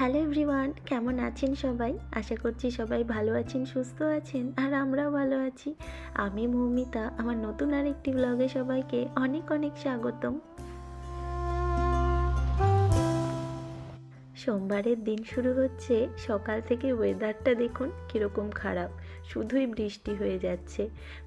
Hello everyone, কেমন আছেন সবাই? আশা করছি সবাই ভালো আছেন, সুস্থ আছেন, আর আমরাও ভালো আছি। আমি মৌমিতা, আমার নতুন আরেকটি ব্লগে সবাইকে অনেক অনেক স্বাগতম। সোমবারের দিন শুরু হচ্ছে। সকাল থেকে ওয়েদারটা দেখুন কীরকম খারাপ। শুধুই বৃষ্টি হয়ে যাচ্ছে।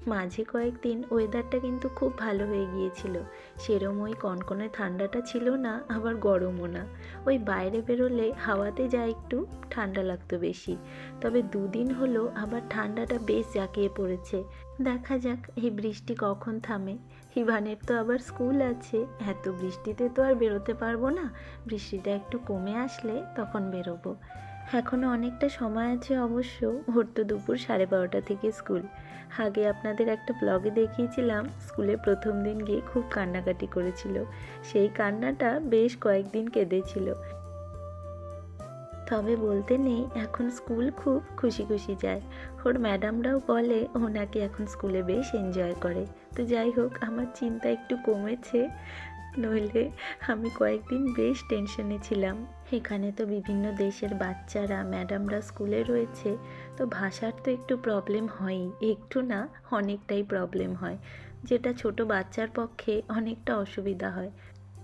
মাঝে কয়েকদিন ওয়েদারটা কিন্তু খুব ভালো হয়ে গিয়েছিল। সেরম ওই কনকনে ঠান্ডাটা ছিল না, আবার গরমও না। ওই বাইরে বেরোলে হাওয়াতে যা একটু ঠান্ডা লাগতো বেশি। তবে দুদিন হলো আবার ঠান্ডাটা বেশ জাঁকিয়ে পড়েছে। দেখা যাক এই বৃষ্টি কখন থামে। হিভানের তো আবার স্কুল আছে। এত বৃষ্টিতে তো আর বেরোতে পারব না। বৃষ্টিটা একটু কমে আসলে তখন বেরোবো। এখনও অনেকটা সময় আছে অবশ্য। ওর তো দুপুর সাড়ে বারোটা থেকে স্কুল। আগে আপনাদের একটা ব্লগে দেখিয়েছিলাম। স্কুলে প্রথম দিন গিয়ে খুব কান্নাকাটি করেছিল। সেই কান্নাটা বেশ কয়েকদিন কেঁদেছিল। তবে বলতে নেই, এখন স্কুল খুব খুশি খুশি যায়। ওর ম্যাডামরাও বলে, ও নাকি এখন স্কুলে বেশ এনজয় করে। তো যাই হোক, আমার চিন্তা একটু কমেছে। নইলে আমি কয়েকদিন বেশ টেনশনে ছিলাম। এখানে তো বিভিন্ন দেশের বাচ্চারা, ম্যাডামরা স্কুলে রয়েছে, তো ভাষার তো একটু প্রবলেম হয়ই। একটু না অনেকটাই প্রবলেম হয়। যেটা ছোট বাচ্চার পক্ষে অনেকটা অসুবিধা হয়।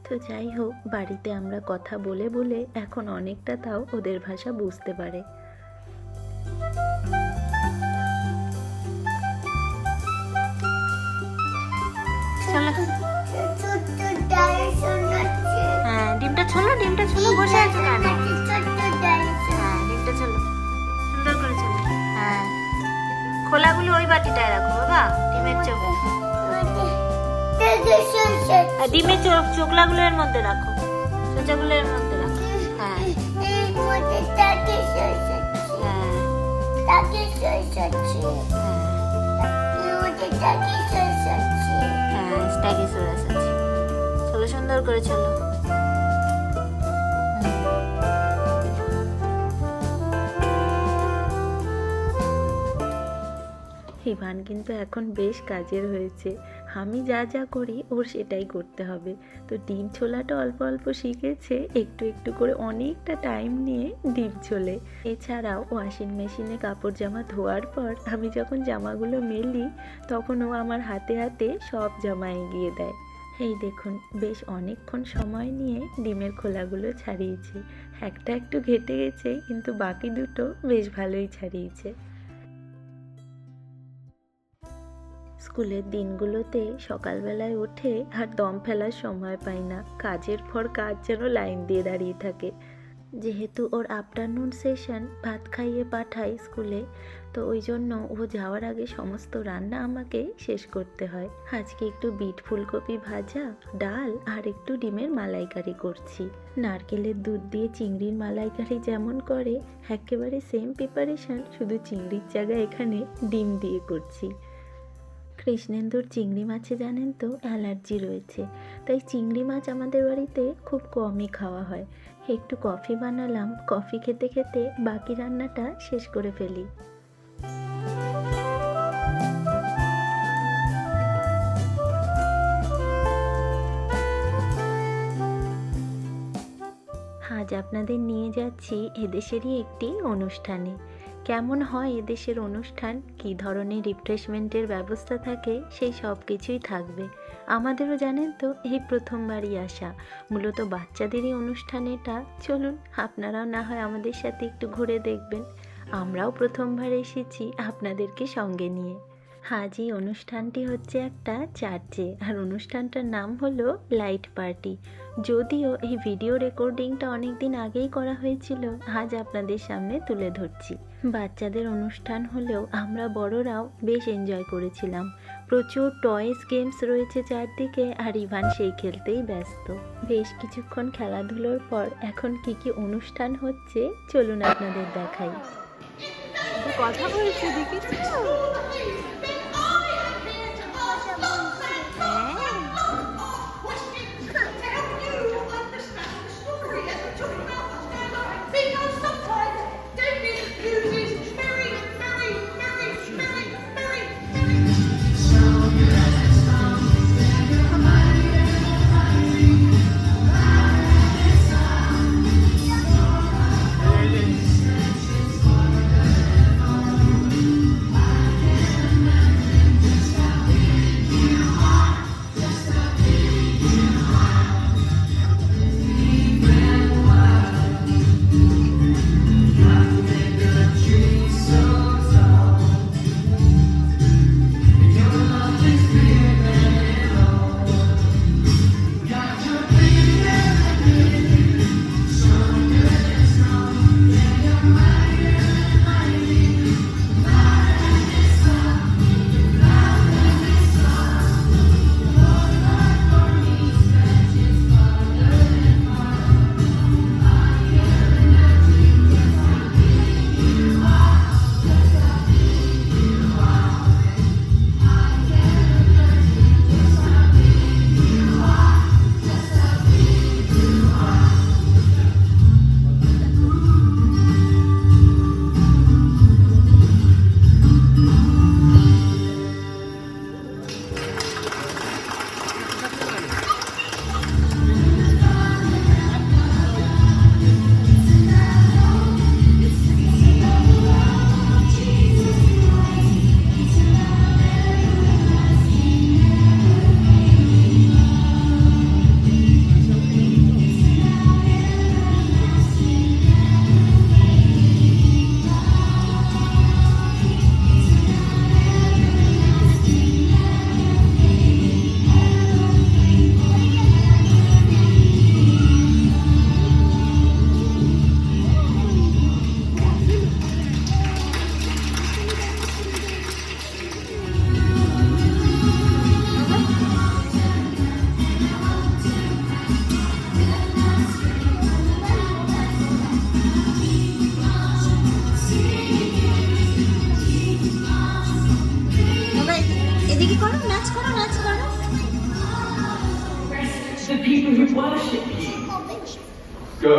তো যাই হোক, বাড়িতে আমরা কথা বলে বলে এখন অনেকটা তাও ওদের ভাষা বুঝতে পারে। ছোলো ডিমটা বসে আছো কেন হ্যাঁ ডিমটা ছোলো সুন্দর করে ছোলো হ্যাঁ খোলাগুলো ওই বাটিটায় রাখো বাবা ডিমের চোখ ডিমের চোখ চোখলাগুলো এর মধ্যে রাখো সোজাগুলো এর মধ্যে রাখো হ্যাঁ হ্যাঁ হ্যাঁ হ্যাঁ চলো সুন্দর করে চলো ইভান কিন্তু এখন বেশ কাজের হয়েছে। আমি যা যা করি ওর সেটাই করতে হবে। তো ডিম ছোলাটা অল্প অল্প শিখেছে, একটু একটু করে অনেকটা টাইম নিয়ে ডিম ছোলে। এছাড়াও ওয়াশিং মেশিনে কাপড় জামা ধোয়ার পর আমি যখন জামাগুলো মেলি, তখন ও আমার হাতে হাতে সব জামা এগিয়ে দেয়। এই দেখুন, বেশ অনেকক্ষণ সময় নিয়ে ডিমের খোলাগুলো ছাড়িয়েছি। একটা একটু ঘেটে গেছে, কিন্তু বাকি দুটো বেশ ভালোই ছাড়িয়েছে। স্কুলের দিনগুলোতে সকালবেলায় উঠে আর দম ফেলার সময় পাই না। কাজের পর কাজ যেন লাইন দিয়ে দাঁড়িয়ে থাকে। যেহেতু ওর আফটারনুন সেশন ভাত খাইয়ে পাঠাই স্কুলে, তো ওই জন্য ও যাওয়ার আগে সমস্ত রান্না আমাকে শেষ করতে হয়। আজকে একটু বিট ফুলকপি ভাজা, ডাল আর একটু ডিমের মালাইকারি করছি। নারকেলের দুধ দিয়ে চিংড়ির মালাইকারি যেমন করে, একেবারে সেম প্রিপারেশন শুধু চিংড়ির জায়গায় এখানে ডিম দিয়ে করছি। কৃষ্ণেন্দুর চিংড়ি মাছে জানেন তো অ্যালার্জি রয়েছে। তাই চিংড়ি মাছ আমাদের বাড়িতে খুব কমই খাওয়া হয়। একটু কফি বানালাম, কফি খেতে খেতে বাকি রান্নাটা শেষ করে ফেলি। আজ আপনাদের নিয়ে যাচ্ছি এদেশেরই একটি অনুষ্ঠানে। কেমন হয় এদেশের অনুষ্ঠান? কি ধরনের রিফ্রেশমেন্টের ব্যবস্থা থাকে? সেই সব কিছুই থাকবে। আমাদেরও জানেন তো, এই প্রথমবারই আসা। মূলত বাচ্চাদেরই অনুষ্ঠান এটা চলুন, আপনারাও না হয় আমাদের সাথে একটু ঘুরে দেখবেন। আমরাও প্রথমবার এসেছি আপনাদেরকে সঙ্গে নিয়ে। আজ এই অনুষ্ঠানটি হচ্ছে একটা চার্চে। আর অনুষ্ঠানটার নাম হলো লাইট পার্টি। যদিও এই ভিডিও রেকর্ডিংটা অনেক দিন আগেই করা হয়েছিল, আজ আপনাদের সামনে তুলে ধরছি। বাচ্চাদের অনুষ্ঠান হলেও আমরা বড়রাও বেশ এনজয় করেছিলাম। প্রচুর টয়েস গেমস রয়েছে চারদিকে, আর ইভান সেই খেলতেই ব্যস্ত। বেশ কিছুক্ষণ খেলাধুলোর পর এখন কি কি অনুষ্ঠান হচ্ছে, চলুন আপনাদের দেখাই। কথা বলছি দেখেছি Because sometimes ready করো নাচ করো নাচ করো The people who worship you. Go.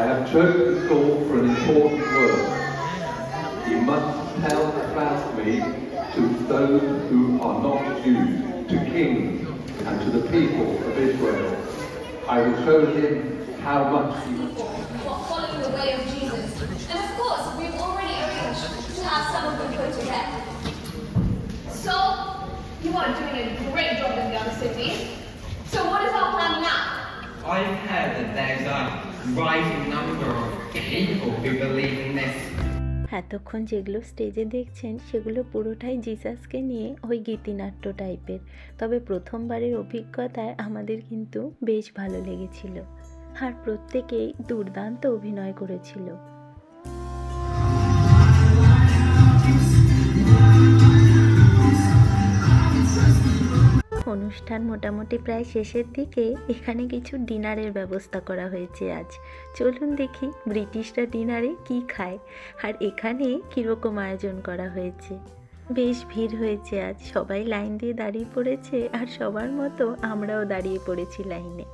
I have chosen the school for an important work. You must tell about me to those who are not Jews, to kings, and to the people of Israel. I will show him how much he Following the way of Jesus. And of course, we've already arranged to have some of them put to death. So, you are doing a great job in the other cities. So what is our plan now? I've heard that there's a rising number of people who believe in this এতক্ষণ যেগুলো স্টেজে দেখছেন সেগুলো পুরোটাই জিসাসকে নিয়ে ওই গীতিনাট্য টাইপের তবে প্রথমবারের অভিজ্ঞতায় আমাদের কিন্তু বেশ ভালো লেগেছিল আর প্রত্যেকেই দুর্দান্ত অভিনয় করেছিল অনুষ্ঠান মোটামুটি প্রায় শেষের দিকে এখানে কিছু ডিনারের ব্যবস্থা করা হয়েছে আজ। চলুন দেখি ব্রিটিশরা ডিনারে কি খায় আর এখানে কীরকম আয়োজন করা হয়েছে। বেশ ভিড় হয়েছে আজ। সবাই লাইন দিয়ে দাঁড়িয়ে পড়েছে আর সবার মতো আমরাও দাঁড়িয়ে পড়েছি লাইনে।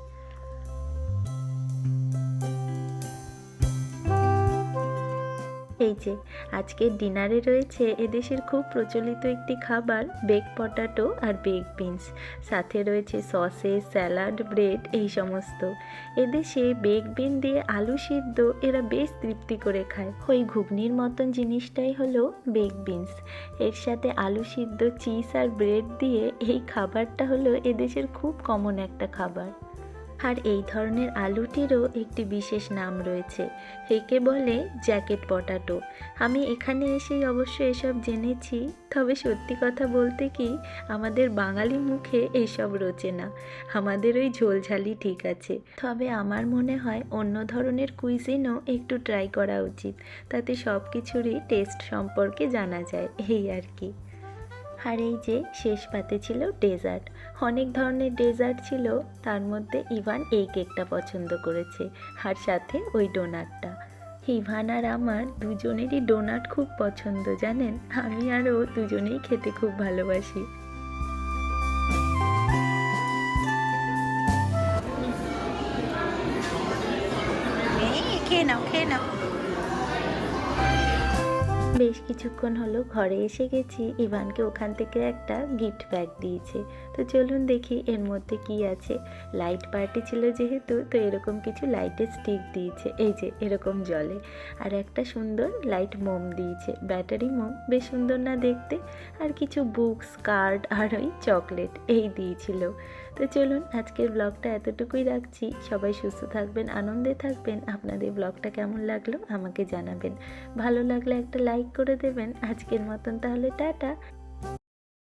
এই যে আজকের ডিনারে রয়েছে এদেশের খুব প্রচলিত একটি খাবার বেক পটাটো আর বেক বিনস সাথে রয়েছে সসেস, স্যালাড, ব্রেড, এই সমস্ত। এদেশে বেক বিন দিয়ে আলু সিদ্ধ, এরা বেশ তৃপ্তি করে খায়। ওই ঘুগনির মতন জিনিসটাই হলো বেক বিনস এর সাথে আলু সিদ্ধ, চিজ আর ব্রেড দিয়ে এই খাবারটা হলো এদেশের খুব কমন একটা খাবার। আর এই ধরনের আলুটিরও একটি বিশেষ নাম রয়েছে। একে বলে জ্যাকেট পটাটো। আমি এখানে এসেই অবশ্য এসব জেনেছি, তবে সত্যি কথা বলতে কি, আমাদের বাঙালি মুখে এইসব রোচে না। আমাদের ওই ঝোলঝালি ঠিক আছে। তবে আমার মনে হয় অন্য ধরনের কুইজিনও একটু ট্রাই করা উচিত, তাতে সব কিছুরই টেস্ট সম্পর্কে জানা যায়, এই আর কি। আর এই যে শেষ পাতে ছিল ডেজার্ট। অনেক ধরনের ডেজার্ট ছিল, তার মধ্যে ইভান এই কেকটা পছন্দ করেছে আর সাথে ওই ডোনাটটা। ইভান আর আমার দুজনেরই ডোনাট খুব পছন্দ, জানেন? আমি আর ও দুজনেই খেতে খুব ভালোবাসি। খেয়ে নাও খেয়ে নাও। বেশ কিছুক্ষণ হলো ঘরে এসে গেছি। ইভানকে ওখান থেকে একটা গিফট ব্যাগ দিয়েছে। তো চলুন দেখি এর মধ্যে কি আছে। লাইট পার্টি ছিল যেহেতু, তো এরকম কিছু লাইটের স্টিক দিয়েছে। এই যে, এরকম জলে। আর একটা সুন্দর লাইট মোম দিয়েছে। ব্যাটারি মোম বেশ সুন্দর না দেখতে। আর কিছু বুকস কার্ড আর ওই চকলেট এই দিয়েছিল। তো চলুন আজকের ব্লগটা এতটুকুই রাখছি। সবাই সুস্থ থাকবেন, আনন্দে থাকবেন। আপনাদের ব্লগটা কেমন লাগল আমাকে জানাবেন। ভালো লাগলে একটা লাইক করে দেবেন। আজকের মতন তাহলে টাটা।